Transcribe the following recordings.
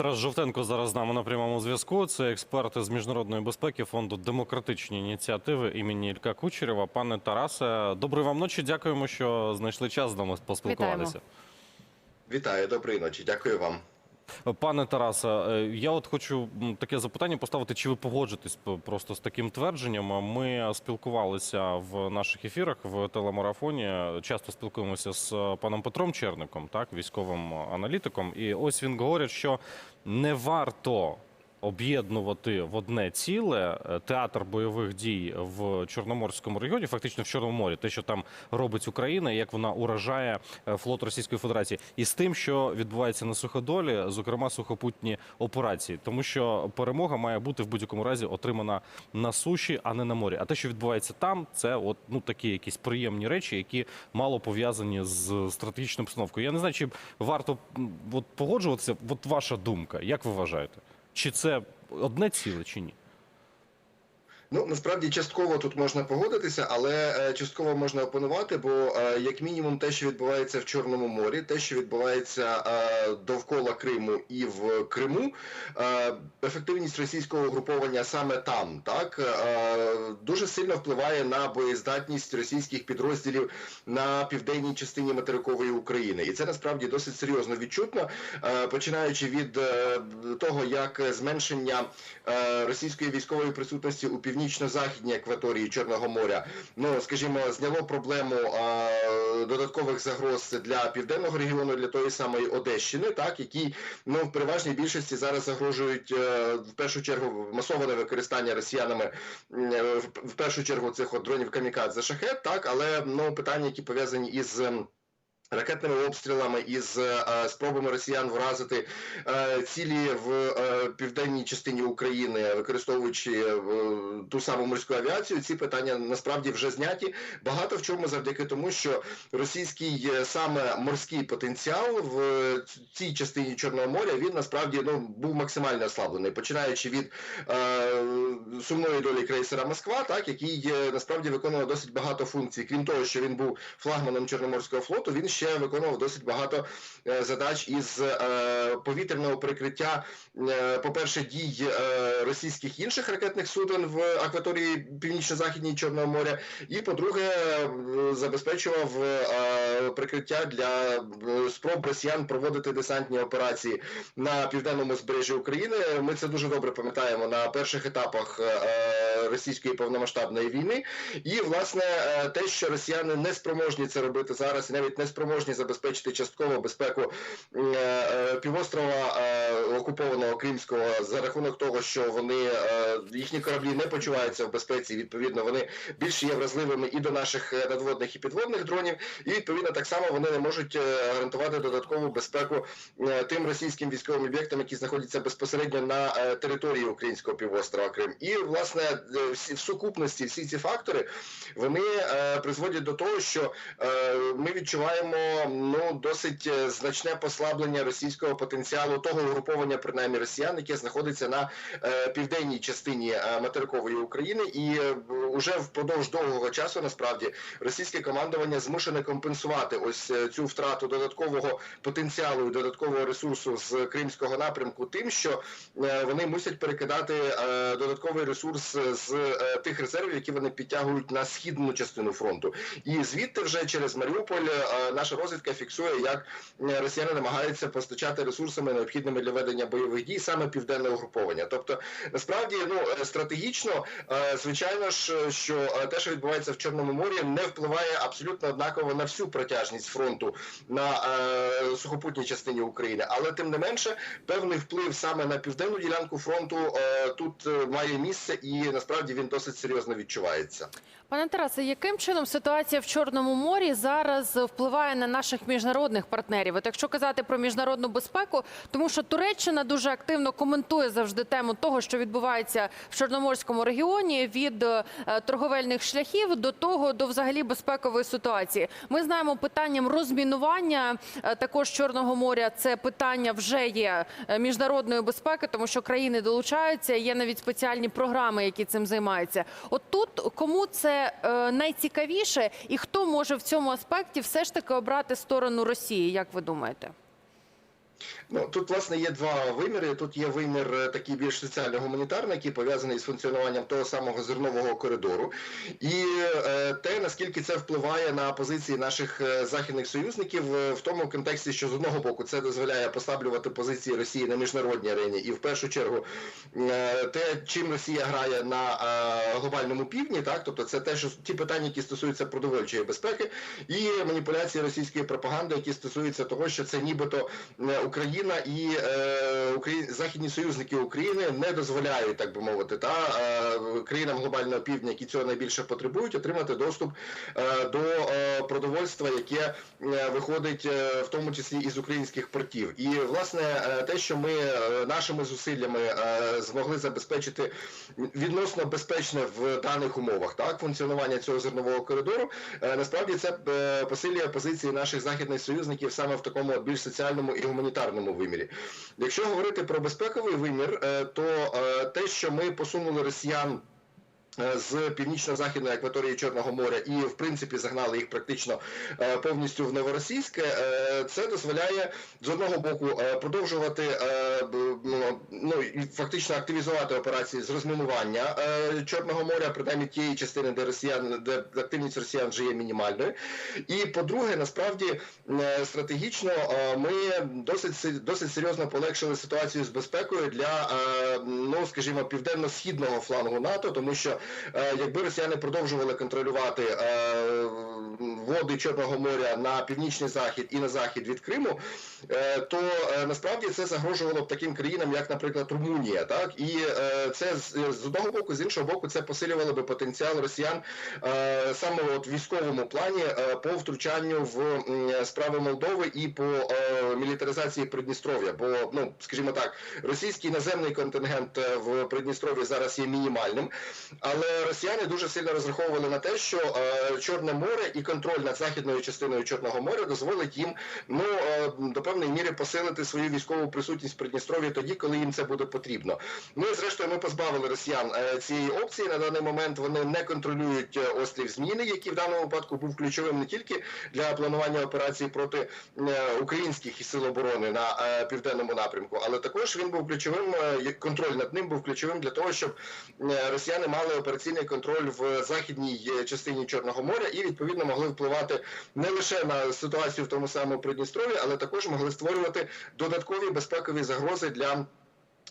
Тарас Жовтенко зараз з нами на прямому зв'язку. Це експерт з міжнародної безпеки фонду демократичні ініціативи імені Ілька Кучерєва. Пане Тарасе, доброї вам ночі. Дякуємо, що знайшли час з нами поспілкуватися. Вітаю, доброї ночі. Дякую вам. Пане Тарасе, е, я от хочу таке запитання поставити. Чи ви погоджуєтесь просто з таким твердженням? Ми спілкувалися в наших ефірах в телемарафоні. Часто спілкуємося з е, паном Петром Черником, так, військовим аналітиком. І ось він говорить, що не варто. Об'єднувати в одне ціле е, театр бойових дій в Чорноморському регіоні, фактично в Чорному морі, те, що там робить Україна, як вона уражає е, флот Російської Федерації, і з тим, що відбувається на суходолі, зокрема сухопутні операції, тому що перемога має бути в будь-якому разі отримана на суші, а не на морі. А те, що відбувається там, це от ну такі якісь приємні речі, які мало пов'язані з стратегічною обстановкою. Я не знаю, чи варто от погоджуватися. От ваша думка, як ви вважаєте? Чи це одне ціле, чи ні? Ну насправді частково тут можна погодитися, але е, частково можна опонувати, бо е, як мінімум те, що відбувається в Чорному морі, те, що відбувається е, довкола Криму і в Криму, ефективність російського угруповання саме там, так? Дуже сильно впливає на боєздатність російських підрозділів на південній частині материкової України, і це насправді досить серйозно відчутно, починаючи від того, як зменшення російської військової присутності у північно-західній акваторії Чорного моря, ну скажімо, зняло проблему е, додаткових загроз для південного регіону, для тої самої Одещини, так які ну в переважній більшості зараз загрожують е, в першу чергу масоване використання росіянами е, в першу чергу цих от дронів камікадзе шахет, так але ну питання, які пов'язані із. Ракетними обстрілами із е, спробами росіян вразити е, цілі в е, південній частині України, використовуючи е, ту саму морську авіацію, ці питання насправді вже зняті. Багато в чому завдяки тому, що російський е, саме морський потенціал в цій частині Чорного моря він насправді ну був максимально ослаблений, починаючи від е, сумної долі крейсера Москва, так який е, насправді виконував досить багато функцій. Крім того, що він був флагманом Чорноморського флоту, він ще виконував досить багато е, задач із е, повітряного прикриття, е, по-перше, дій російських інших ракетних суден в акваторії північно-західній Чорного моря, і по-друге, забезпечував прикриття для спроб росіян проводити десантні операції на південному збережжі України. Ми це дуже добре пам'ятаємо на перших етапах російської повномасштабної війни. І власне те, що росіяни не спроможні це робити зараз, і навіть не спроможні забезпечити частково безпеку е, е, півострова е, окупованого Кримського за рахунок того, що вони їхні кораблі не почуваються в безпеці. Відповідно, вони більш є вразливими і до наших надводних і підводних дронів, і відповідно так само вони не можуть гарантувати додаткову безпеку тим російським військовим об'єктам, які знаходяться безпосередньо на території українського півострова Крим. І власне в сукупності всі ці фактори вони призводять до того, що ми відчуваємо ну досить е, значне послаблення російського потенціалу того угруповання, принаймні росіян, яке знаходиться на е, південній частині е, материкової України, і е, уже впродовж довгого часу насправді російське командування змушене компенсувати ось цю втрату додаткового потенціалу і додаткового ресурсу з кримського напрямку, тим, що е, вони мусять перекидати е, додатковий ресурс з е, тих резервів, які вони підтягують на східну частину фронту, і звідти вже через Маріуполь е, наша розвідка фіксує, як е, росіяни намагаються постачати ресурсами необхідними для ведення бойових дій саме південне угруповання. Тобто, насправді, ну е, стратегічно, е, звичайно ж, що те, що відбувається в Чорному морі, не впливає абсолютно однаково на всю протяжність фронту на сухопутній частині України, але тим не менше, певний вплив саме на південну ділянку фронту тут має місце, і насправді він досить серйозно відчувається. Пане Тарасе, яким чином ситуація в Чорному морі зараз впливає на наших міжнародних партнерів? От якщо казати про міжнародну безпеку, тому що Туреччина дуже активно коментує завжди тему того, що відбувається в Чорноморському регіоні, від е, торговельних шляхів до того до взагалі безпекової ситуації. Ми знаємо питанням розмінування е, також Чорного моря. Це питання вже є е, міжнародної безпеки, тому що країни долучаються. Є навіть спеціальні програми, які цим займаються. От тут кому це найцікавіше, і хто може в цьому аспекті все ж таки обрати сторону Росії? Як ви думаєте? Ну тут власне є два виміри. Тут є вимір е, такий більш соціально-гуманітарний, який пов'язаний з функціонуванням того самого зернового коридору, і е, те наскільки це впливає на позиції наших е, західних союзників е, в тому контексті, що з одного боку це дозволяє послаблювати позиції Росії на міжнародній арені, і в першу чергу е, те, чим Росія грає на е, глобальному півдні, так тобто це те, що ті питання, які стосуються продовольчої безпеки, і маніпуляції російської пропаганди, які стосуються того, що це нібито Україна і е, західні союзники України не дозволяють, так би мовити, та е, країнам глобального півдня, які цього найбільше потребують, отримати доступ е, до е, продовольства, яке е, виходить е, в тому числі із українських портів. І власне е, те, що ми е, нашими зусиллями е, змогли забезпечити відносно безпечне в даних умовах, так функціонування цього зернового коридору, е, насправді це е, посилює позиції наших західних союзників саме в такому більш соціальному і гуманітарному вимірі. Якщо говорити про безпековий вимір, е, то е, те, що ми посунули росіян. Е, З північно-західної акваторії Чорного моря і в принципі загнали їх практично е, повністю в новоросійське. е, Це дозволяє з одного боку продовжувати ну, ну фактично активізувати операції з розмінування Чорного моря, принаймні тієї частини, де росіян, де активність росіян вже є мінімальною. І по-друге, насправді стратегічно ми досить досить серйозно полегшили ситуацію з безпекою для ну скажімо південно-східного флангу НАТО, тому що якби росіяни продовжували контролювати е, води Чорного моря на північний захід і на захід від Криму, е, то е, насправді це загрожувало б таким країнам, як, наприклад, Румунія, так і е, це з, одного боку, з іншого боку, це посилювало би потенціал росіян е, саме от в військовому плані е, по втручанню в справи Молдови і по е, мілітаризації Придністров'я. Бо, ну скажімо так, російський наземний контингент е, в Придністров'ї зараз є мінімальним, але росіяни дуже сильно розраховували на те, що е, Чорне море і контроль над західною частиною Чорного моря дозволить їм ну е, до певної міри посилити свою військову присутність в Придністров'ї тоді, коли їм це буде потрібно. Ну і зрештою ми позбавили росіян е, цієї опції. На даний момент вони не контролюють острів Зміни, який в даному випадку був ключовим не тільки для планування операції проти е, українських сил оборони на південному напрямку, але також він був ключовим. е, контроль над ним був ключовим для того, щоб росіяни мали операційний контроль в західній е, частині Чорного моря і відповідно могли впливати не лише на ситуацію в тому самому Придністров'ї, але також могли створювати додаткові безпекові загрози для.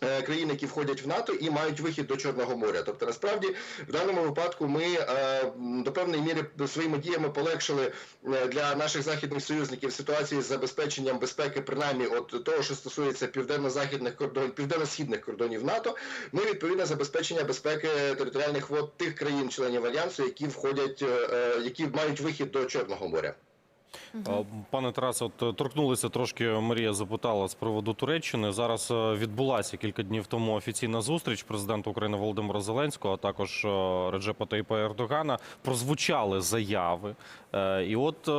Е, Країн, які входять в НАТО і мають вихід до Чорного моря. Тобто, насправді, в даному випадку ми е, до певної міри своїми діями полегшили е, для наших західних союзників ситуацію з забезпеченням безпеки, принаймні от того, що стосується південно-західних кордонів, південно-східних кордонів НАТО. Ну і відповідно забезпечення безпеки територіальних вод тих країн-членів альянсу, які входять, які мають вихід до Чорного моря. А, Пане Тарасе, от е, торкнулися трошки. Марія запитала з приводу Туреччини. Зараз е, відбулася кілька днів тому офіційна зустріч президента України Володимира Зеленського, а також е, Реджепа Таїпа Ердогана. Прозвучали заяви. Е, І от е,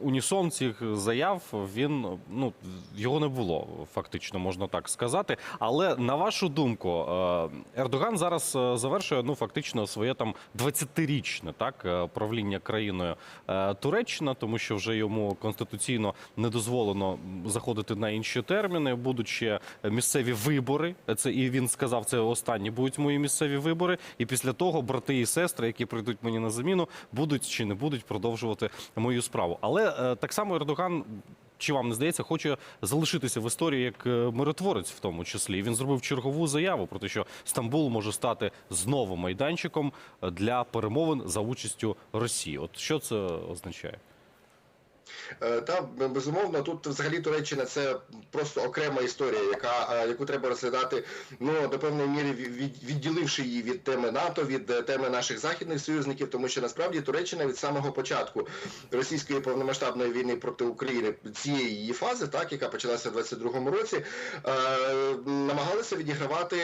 унісон цих заяв він ну його не було, фактично можна так сказати. Але на вашу думку, е, Ердоган зараз е, завершує ну фактично своє там 20-річне так е, правління країною е, Туреччина, тому що вже йому конституційно не дозволено заходити на інші терміни. Будуть ще місцеві вибори. Це і він сказав, це останні будуть мої місцеві вибори. І після того брати і сестри, які прийдуть мені на заміну, будуть чи не будуть продовжувати мою справу. Але е, так само Ердоган. Чи вам не здається, хоче залишитися в історії як е, миротворець, в тому числі він зробив чергову заяву про те, що Стамбул може стати знову майданчиком для перемовин за участю Росії. От що це означає? Е, Та безумовно, тут взагалі Туреччина це просто окрема історія, яка е, яку треба розглядати ну до певної міри відділивши її від теми НАТО, від е, теми наших західних союзників, тому що насправді Туреччина від самого початку російської повномасштабної війни проти України цієї її фази, так яка почалася в 22-му році, намагалася відігравати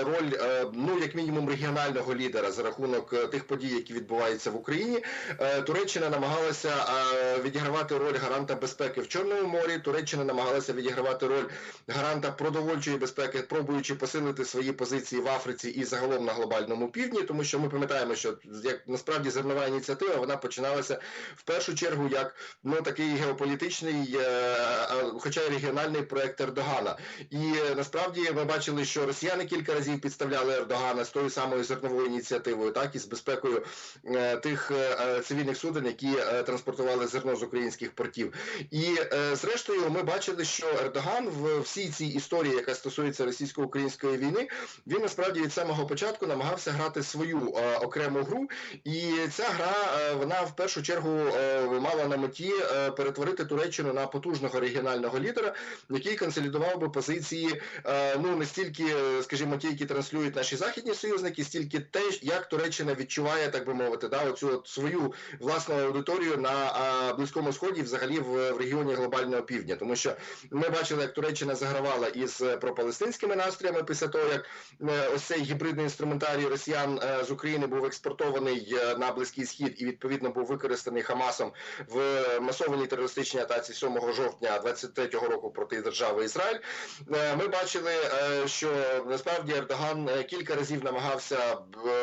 роль ну як мінімум регіонального лідера за рахунок тих подій, які відбуваються в Україні. Туреччина намагалася відігравати відігравати роль гаранта безпеки в Чорному морі. Туреччина намагалася відігравати роль гаранта продовольчої безпеки, пробуючи посилити свої позиції в Африці і загалом на глобальному півдні, тому що ми пам'ятаємо, що як насправді зернова ініціатива вона починалася в першу чергу як ну такий геополітичний, е, хоча й регіональний проект Ердогана. І е, насправді ми бачили, що росіяни кілька разів підставляли Ердогана з тою самою зерновою ініціативою, так і з безпекою е, тих е, е, цивільних суден, які е, транспортували зерно з українських портів. І е, зрештою, ми бачили, що Ердоган в всій цій історії, яка стосується російсько-української війни, він насправді від самого початку намагався грати свою е, окрему гру, і ця гра е, вона в першу чергу е, мала на меті е, перетворити Туреччину на потужного регіонального лідера, який консолідував би позиції е, ну не стільки, е, скажімо, ті, які транслюють наші західні союзники, стільки те, як Туреччина відчуває, так би мовити, да, оцю от свою власну аудиторію на а, близькому сході, взагалі в, в регіоні глобального півдня, тому що ми бачили, як Туреччина загравала із е, пропалестинськими настроями після того, як е, ось цей гібридний інструментарій росіян е, з України був експортований на близький схід і відповідно був використаний Хамасом в масованій терористичній атаці 7 жовтня 23-го року проти держави Ізраїль. Ми бачили, що насправді Ердоган кілька разів намагався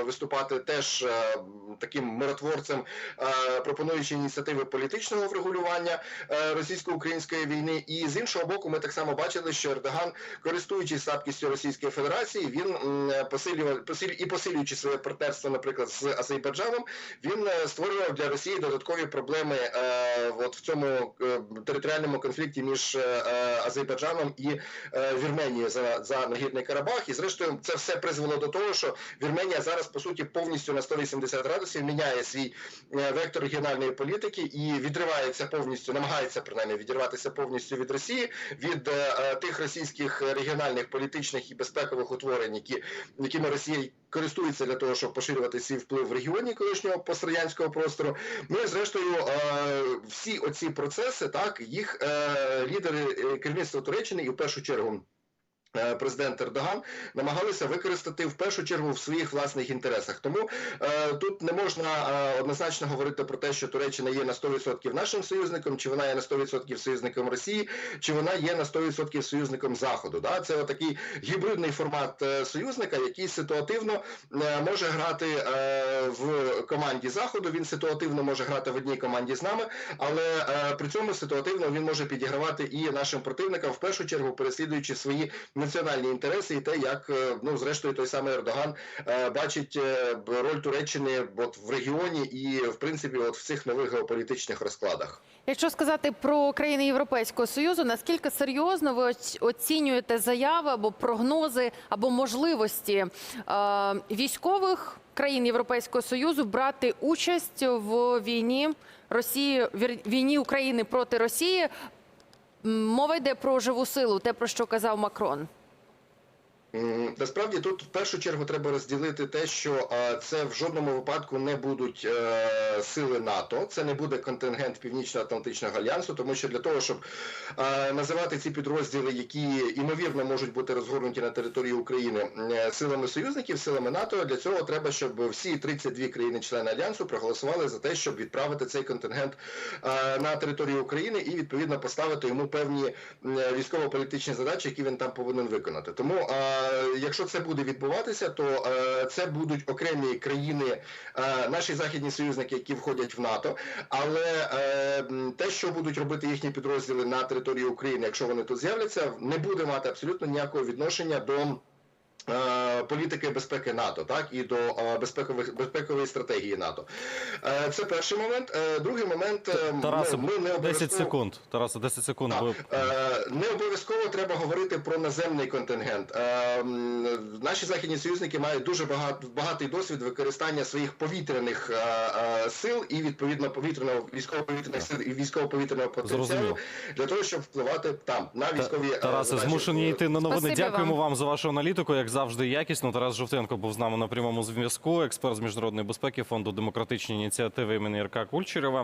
виступати теж таким миротворцем, пропонуючи ініціативи політичного врегулювання е, російсько-української війни. І з іншого боку, ми так само бачили, що Ердоган, користуючись слабкістю Російської Федерації, він посилював посилю і посилюючи своє партнерство, наприклад, з Азербайджаном, він е, створював для Росії додаткові проблеми е, от в цьому е, територіальному конфлікті між е, е, Азербайджаном і е, Вірменією за, за Нагірний Карабах. І зрештою це все призвело до того, що Вірменія зараз по суті повністю на 180 градусів міняє свій е, вектор регіональної політики і відривається повністю, намагається принаймні відірватися повністю від Росії, від е, е, тих російських регіональних політичних і безпекових утворень, які якими Росія користується для того, щоб поширювати свій вплив в регіоні колишнього пострадянського простору. Ну і зрештою, е, всі оці процеси, так їх е, лідери е, керівництва Туреччини і в першу чергу. Е, Президент Ердоган намагалися використати в першу чергу в своїх власних інтересах. Тому е, тут не можна е, однозначно говорити про те, що Туреччина є на 100% нашим союзником, чи вона є на 100% союзником Росії, чи вона є на 100% союзником Заходу. Да? Це такий гібридний формат е, союзника, який ситуативно е, може грати е, в команді Заходу. Він ситуативно може грати в одній команді з нами, але е, при цьому ситуативно він може підігравати і нашим противникам, в першу чергу переслідуючи свої національні інтереси, і те, як е, ну зрештою той самий Ердоган е, бачить е, роль Туреччини от в регіоні і в принципі от в цих нових геополітичних розкладах. Якщо сказати про країни Європейського союзу, наскільки серйозно ви оцінюєте заяви або прогнози або можливості військових країн Європейського союзу брати участь в війні Росії війні України проти Росії? Мова йде про живу силу, те про що казав Макрон. Насправді тут в першу чергу треба розділити те, що е, це в жодному випадку не будуть е, сили НАТО, це не буде контингент Північно-Атлантичного альянсу, тому що для того, щоб е, називати ці підрозділи, які ймовірно можуть бути розгорнуті на території України силами союзників, силами НАТО, для цього треба, щоб всі 32 країни-члени альянсу проголосували за те, щоб відправити цей контингент на територію України і відповідно поставити йому певні військово-політичні задачі, які він там повинен виконати. Тому якщо це буде відбуватися, то е, це будуть окремі країни, е, наші західні союзники, які входять в НАТО. Але е, те, що будуть робити їхні підрозділи на території України, якщо вони тут з'являться, не буде мати абсолютно ніякого відношення до. Е, Політики безпеки НАТО, так і до е, безпекових безпекової стратегії НАТО. Е, Це перший момент. Другий момент Тарасе, ми, ми не 10 обов'язково- секунд. Тарасе, 10 секунд. так, Ви... не обов'язково треба говорити про наземний контингент. Наші західні союзники мають дуже багат, багатий досвід використання своїх повітряних сил і відповідно повітряного військово-повітряних сил і військово-повітряного потенціалу Зрозумів. для того, щоб впливати там на військові Тарасе, змушені йти на новини. Спасибі Дякуємо вам. вам за вашу аналітику. Як завжди, якісно. Тарас Жовтенко був з нами на прямому зв'язку. Експерт з міжнародної безпеки фонду демократичні ініціативи імені Ірка Кульчерєва.